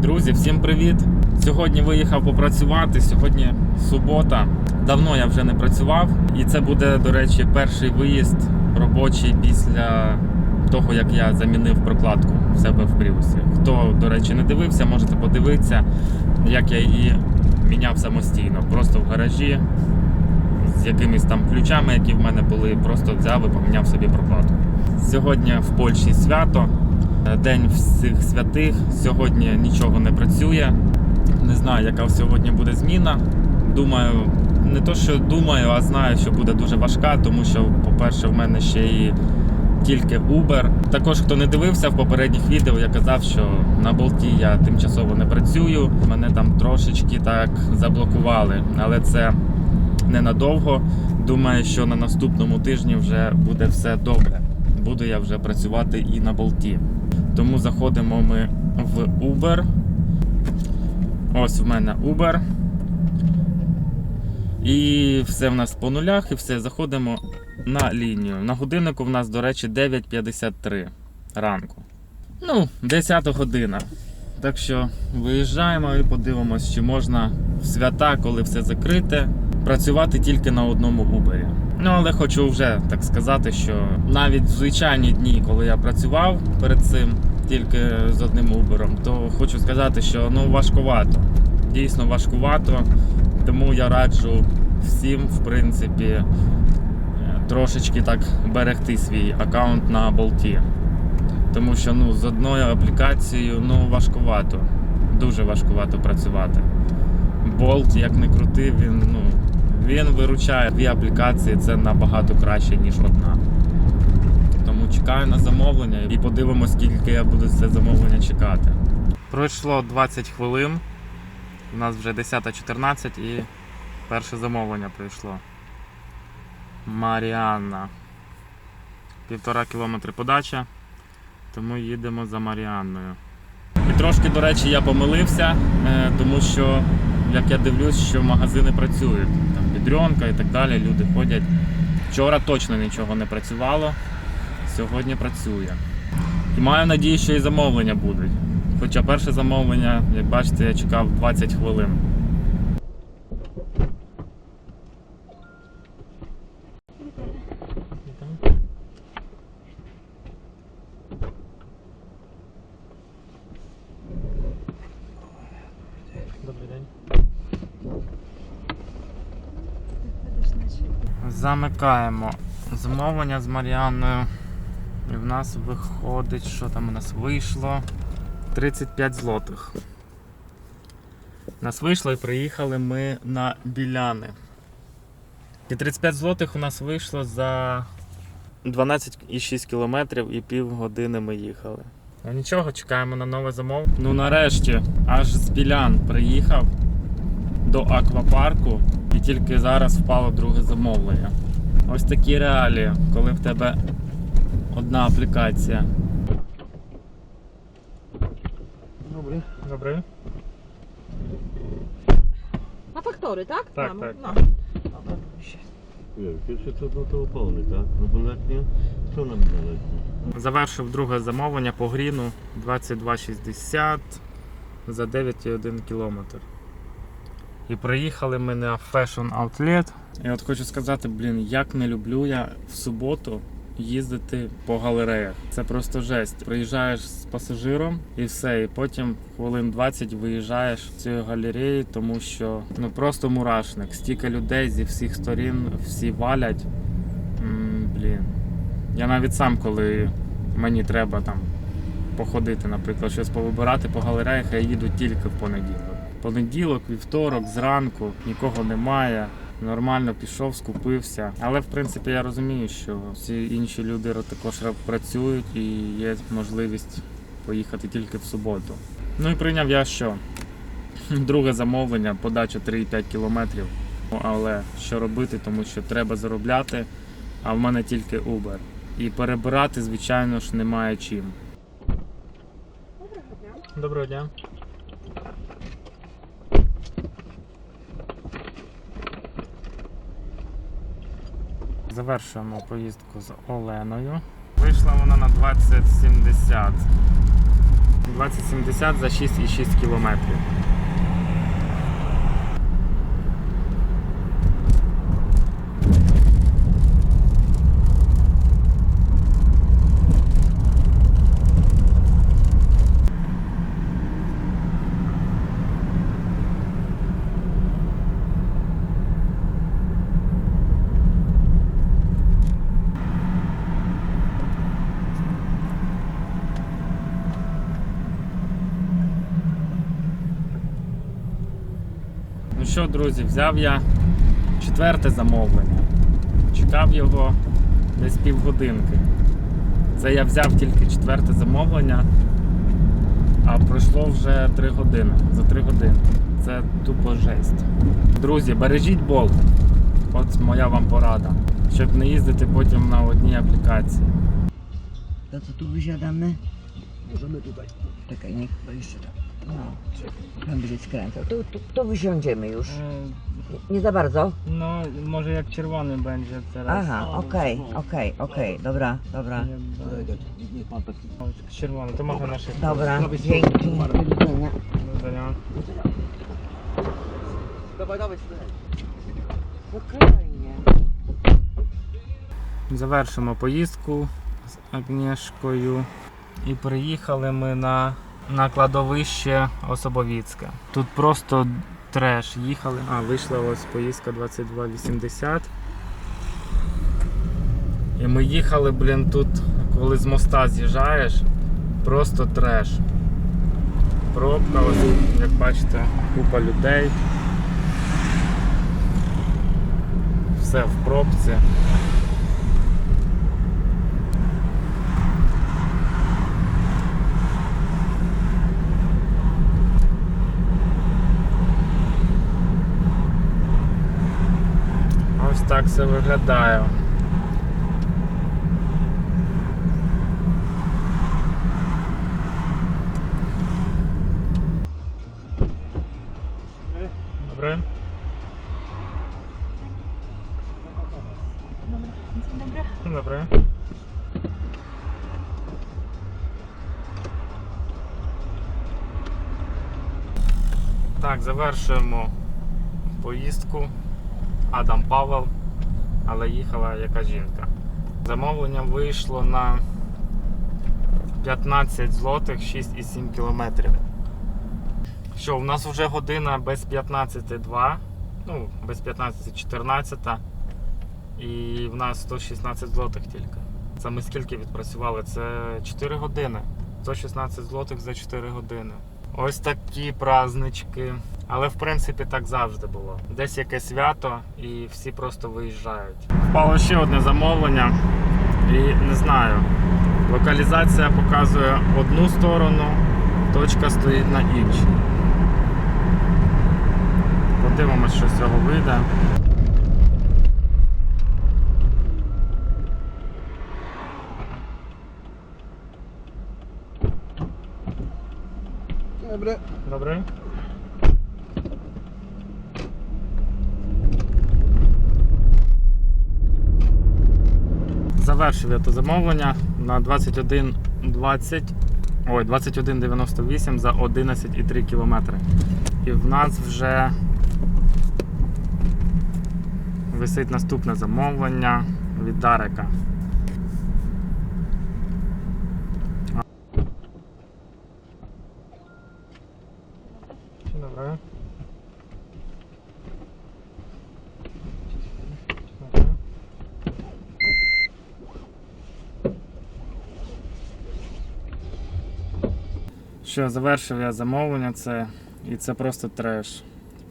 Друзі, всім привіт! Сьогодні виїхав попрацювати. Сьогодні субота. Давно я вже не працював, і це буде, до речі, перший виїзд робочий після того, як я замінив прокладку в себе в Пріусі. Хто, до речі, не дивився, можете подивитися, як я її міняв самостійно, просто в гаражі з якимись там ключами, які в мене були, просто взяв і поміняв собі прокладку. Сьогодні в Польщі свято, е, День всіх святих. Сьогодні нічого не працює. Не знаю, яка сьогодні буде зміна. Думаю, не то, що думаю, а знаю, що буде дуже важка, тому що, по-перше, в мене ще і тільки Uber. Також, хто не дивився в попередніх відео, я казав, що на болті я тимчасово не працюю. Мене там трошечки так заблокували, але це ненадовго. Думаю, що на наступному тижні вже буде все добре. Буду я вже працювати і на болті. Тому заходимо ми в Uber. Ось в мене Uber. І все в нас по нулях, і все, заходимо на лінію. На годиннику в нас, до речі, 9.53 ранку. Ну, 10 година. Так що виїжджаємо і подивимось, чи можна в свята, коли все закрите, працювати тільки на одному Uber. Ну, але хочу вже так сказати, що навіть в звичайні дні, коли я працював перед цим тільки з одним Uber, то хочу сказати, що ну важкувато. Дійсно важкувато. Тому я раджу всім, в принципі, е, трошечки так берегти свій аккаунт на болті. Тому що ну, з одною аплікацією ну, важкувато. Дуже важкувато працювати. Болт, як не крути, він, ну, він виручає дві аплікації, це набагато краще, ніж одна. Тому чекаю на замовлення і подивимось, скільки я буду це замовлення чекати. Пройшло 20 хвилин. У нас вже 10.14 і перше замовлення прийшло. Маріанна. Півтора кілометри подача. Тому їдемо за Маріанною. І трошки, до речі, я помилився, е, тому що, як я дивлюсь, що магазини працюють. Там і так далі, люди ходять. Вчора точно нічого не працювало, сьогодні працює. І маю надію, що і замовлення будуть. Хоча перше замовлення, як бачите, я чекав 20 хвилин. Добрий день. Замикаємо замовлення з Маріанною. І в нас виходить, що там у нас вийшло 35 злотих. У нас вийшло і приїхали ми на біляни. І 35 злотих у нас вийшло за 12,6 кілометрів і півгодини ми їхали. Ну нічого, чекаємо на нове замовлення. Ну нарешті аж з білян приїхав до аквапарку тільки зараз впало друге замовлення. Ось такі реалії, коли в тебе одна аплікація. Добре. Co no to opony, tak? No bo letnie, co nam na letnie? Завершив друге замовлення по гріну 22,60 за 9,1 кілометр. І приїхали ми на Fashion Outlet. І от хочу сказати, блін, як не люблю я в суботу їздити по галереях. Це просто жесть. Приїжджаєш з пасажиром і все, і потім хвилин 20 виїжджаєш з цієї галереї, тому що ну просто мурашник. Стільки людей зі всіх сторін, всі валять. М, блін. Я навіть сам, коли мені треба там походити, наприклад, щось повибирати по галереях, я їду тільки в понеділок. Понеділок, вівторок, зранку, нікого немає. Нормально пішов, скупився. Але в принципі я розумію, що всі інші люди також працюють і є можливість поїхати тільки в суботу. Ну і прийняв я що? Друге замовлення, подача 3,5 кілометрів. Але що робити, тому що треба заробляти, а в мене тільки Uber. І перебирати, звичайно ж, немає чим. Доброго дня. Завершуємо поїздку з Оленою. Вийшла вона на 2070. 2070 за 6,6 кілометрів. Що, друзі, взяв я четверте замовлення. Чекав його десь півгодинки. Це я взяв тільки четверте замовлення, а пройшло вже 3 години. За 3 години. Це тупо жесть. Друзі, бережіть болт. От моя вам порада. Щоб не їздити потім на одній aplikacji. To co tu wysiadamy? Możemy tutaj. Czekaj, niech to jeszcze tak. No, tam będzie skręcał. To, to, to wysiądziemy już. Nie za bardzo? No, może jak czerwony będzie teraz. Aha, okej, okej, okej, dobra, dobra. Tutaj dać. Niech pan tak. Czerwony, to może na szybko. Dobra, Prawej dzięki. strony. Do widzenia. Do widzenia. Dawaj, dawaj, Spokojnie. Завершимо поїздку з Агнєшкою. І приїхали ми на, на кладовище Особовіцьке. Тут просто треш. Їхали. А, вийшла ось поїздка 2280. І ми їхали, блін, тут, коли з моста з'їжджаєш, просто треш. Пробка, ось, як бачите, купа людей. Все в пробці. Все виглядає. Добре. Добре. Так, завершуємо поїздку. Адам Павел, але їхала яка жінка. Замовлення вийшло на 15 злотих 6,7 кілометрів. Що, у нас вже година без 15,2, ну, без 15,14. І в нас 116 злотих тільки. Це ми скільки відпрацювали? Це 4 години. 116 злотих за 4 години. Ось такі празднички. Але в принципі так завжди було. Десь яке свято і всі просто виїжджають. Впало ще одне замовлення. І не знаю. Локалізація показує одну сторону, точка стоїть на іншій. Подивимось, що з цього вийде. Dobry. Добре. Завершив я то замовлення на 21.20, ой, 21.98 за 11,3 кілометри. І в нас вже висить наступне замовлення від Дарека. Dzień dobry. Dzień dobry. Що, завершив я замовлення, це і це просто треш.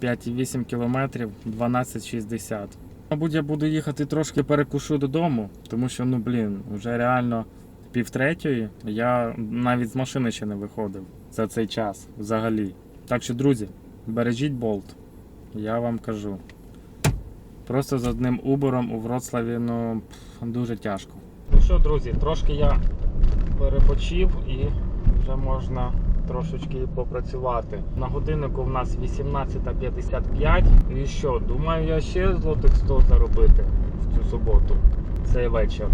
5,8 кілометрів, 12,60. Мабуть, я буду їхати трошки перекушу додому, тому що, ну блін, вже реально півтретьої. Я навіть з машини ще не виходив за цей час взагалі. Так що, друзі, бережіть болт. Я вам кажу. Просто з одним убором у Вроцлаві ну, дуже тяжко. Ну що, друзі, трошки я перепочив і вже можна трошечки попрацювати. На годиннику в нас 18.55. І що, думаю, я ще злотих 100 заробити в цю суботу, цей вечір.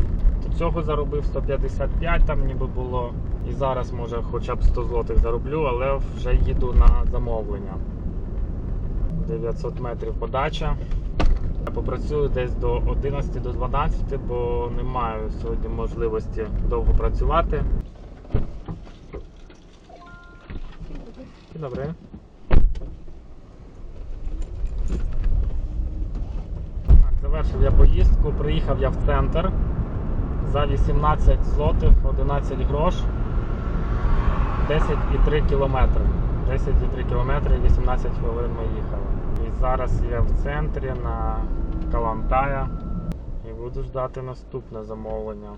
То цього заробив 155 там ніби було. І зараз може хоча б 100 злотих зароблю, але вже їду на замовлення. 900 метрів подача. Я попрацюю десь до 11 до 12, бо не маю сьогодні можливості довго працювати. Добре. Так, завершив я поїздку, приїхав я в центр за 18 злотих, 11 грош, 10,3 кілометри. 10,3 кілометри і 18 хвилин ми їхали. І зараз я в центрі на Калантая і буду ждати наступне замовлення.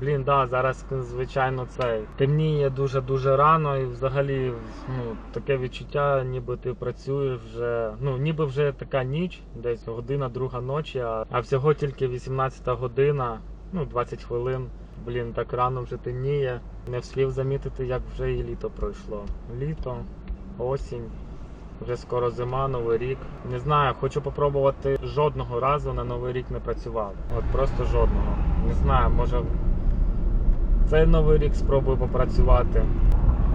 Блін, да, зараз, звичайно, цей темніє дуже-дуже рано, і взагалі ну, таке відчуття, ніби ти працюєш вже. Ну, ніби вже така ніч, десь година, друга ночі, а, а всього тільки 18 година, ну 20 хвилин. Блін, так рано вже темніє. Не вслів замітити, як вже і літо пройшло. Літо, осінь. Вже скоро зима, новий рік. Не знаю, хочу попробувати жодного разу на новий рік не працював. От просто жодного. Не знаю, може цей новий рік спробую попрацювати,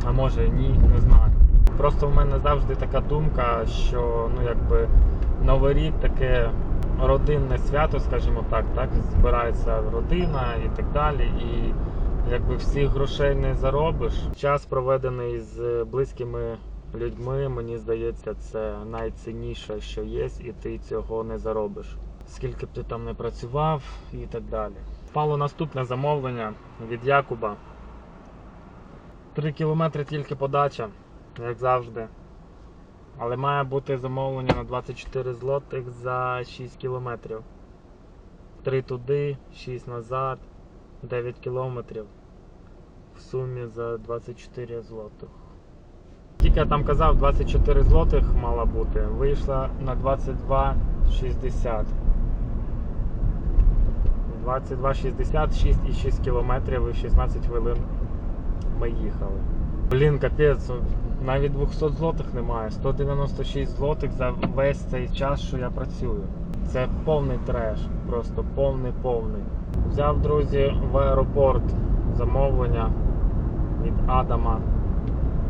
а може ні, не знаю. Просто в мене завжди така думка, що ну якби новий рік таке родинне свято, скажімо так, так збирається родина і так далі. І якби всіх грошей не заробиш. Час проведений з близькими людьми, мені здається, це найцінніше, що є, і ти цього не заробиш. Скільки б ти там не працював і так далі. Впало наступне замовлення від Якуба. 3 кілометри тільки подача, як завжди. Але має бути замовлення на 24 злотих за 6 кілометрів. 3 туди, 6 назад, 9 кілометрів. В сумі за 24 злотих. Тільки я там казав, 24 злотих мала бути. Вийшла на 22,60. 22,66 і 6 кілометрів і 16 хвилин ми їхали. Блін, капець, навіть 200 злотих немає. 196 злотих за весь цей час, що я працюю. Це повний треш, просто повний повний. Взяв, друзі, в аеропорт замовлення від Адама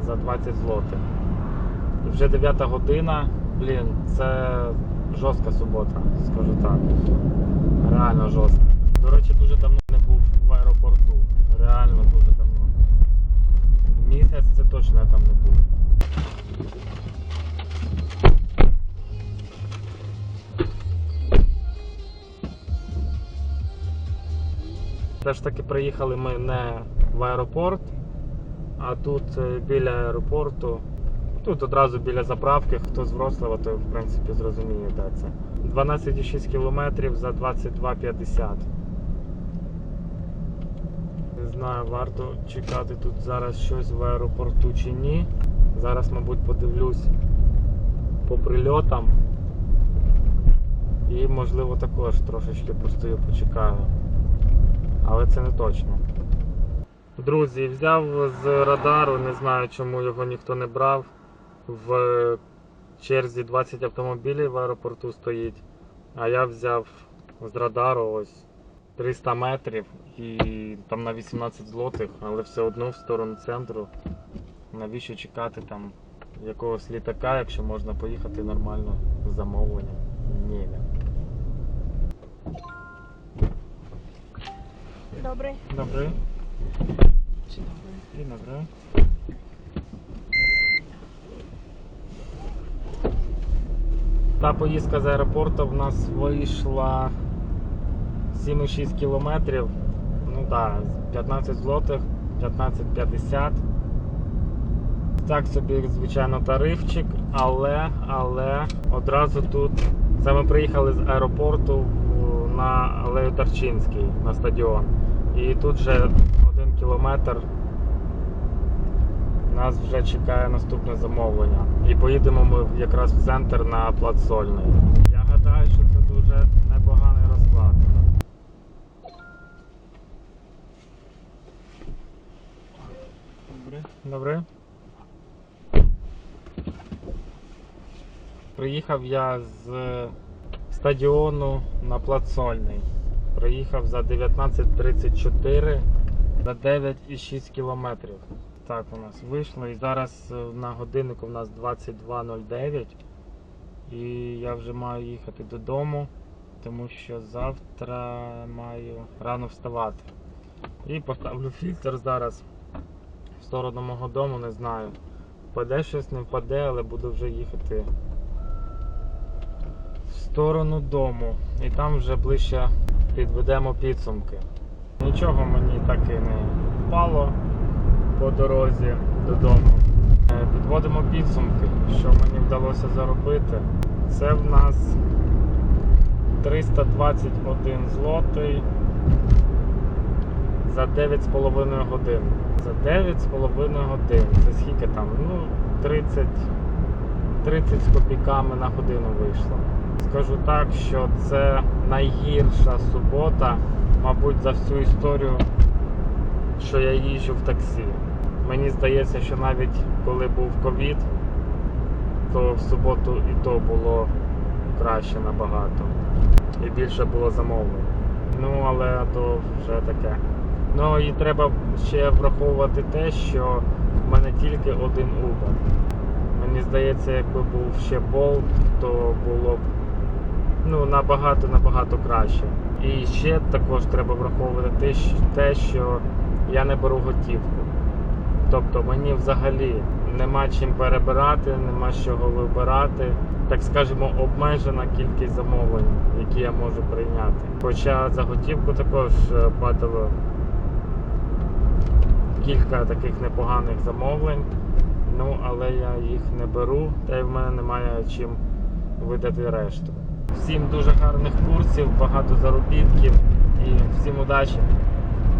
за 20 злотих. Вже 9 година, блін, це жорстка субота, скажу так. Реально жорстко. До речі, дуже давно не був в аеропорту. Реально дуже давно. Місяць це точно я там не був. Все ж таки приїхали ми не в аеропорт, а тут е, біля аеропорту. Тут одразу біля заправки, хто з Вроцлава, то в принципі зрозуміє, де це. 12,6 кілометрів за 22,50. Не знаю, варто чекати тут зараз щось в аеропорту чи ні. Зараз, мабуть, подивлюсь по прильотам. І можливо також трошечки постою, почекаю. Але це не точно. Друзі, взяв з радару, не знаю чому його ніхто не брав. В черзі 20 автомобілів в аеропорту стоїть. А я взяв з радару ось 300 метрів і там на 18 злотих, але все одно в сторону центру. Навіщо чекати там якогось літака, якщо можна поїхати нормально з замовленням? Ні. Dobry. Dobry. Dzień dobry. Та поїздка з аеропорту в нас вийшла 7,6 кілометрів. Ну так, 15 злотих, 15,50. Так собі, звичайно, тарифчик, але, але одразу тут. Це ми приїхали з аеропорту на Алею Тарчинський на стадіон. І тут вже один кілометр нас вже чекає наступне замовлення. І поїдемо ми якраз в центр на Плац Сольний. Я гадаю, що це дуже Добре. Приїхав я з стадіону на Плац Сольний. Проїхав за 19.34 за 9,6 кілометрів. Так у нас вийшло. І зараз е, на годиннику у нас 22.09. І я вже маю їхати додому, тому що завтра маю рано вставати. І поставлю фільтр зараз в сторону мого дому, не знаю. Впаде щось, не впаде, але буду вже їхати в сторону дому. І там вже ближче підведемо підсумки. Нічого мені так і не впало по дорозі додому. Е, Підводимо підсумки, що мені вдалося заробити. Це в нас 321 злотий за 9,5 годин. За 9,5 годин. Це скільки там? Ну, 30, 30 з копійками на годину вийшло. Скажу так, що це найгірша субота, мабуть, за всю історію, що я їжджу в таксі. Мені здається, що навіть коли був ковід, то в суботу і то було краще набагато. І більше було замовлень. Ну, але то вже таке. Ну і треба ще враховувати те, що в мене тільки один Uber. Мені здається, якби був ще Bolt, то було б ну, набагато набагато краще. І ще також треба враховувати те, що я не беру готівку. Тобто мені взагалі нема чим перебирати, нема чого вибирати. Так скажемо, обмежена кількість замовлень, які я можу прийняти. Хоча за готівку також е, падало кілька таких непоганих замовлень. Ну, але я їх не беру, та й в мене немає чим видати решту. Всім дуже гарних курсів, багато заробітків і всім удачі!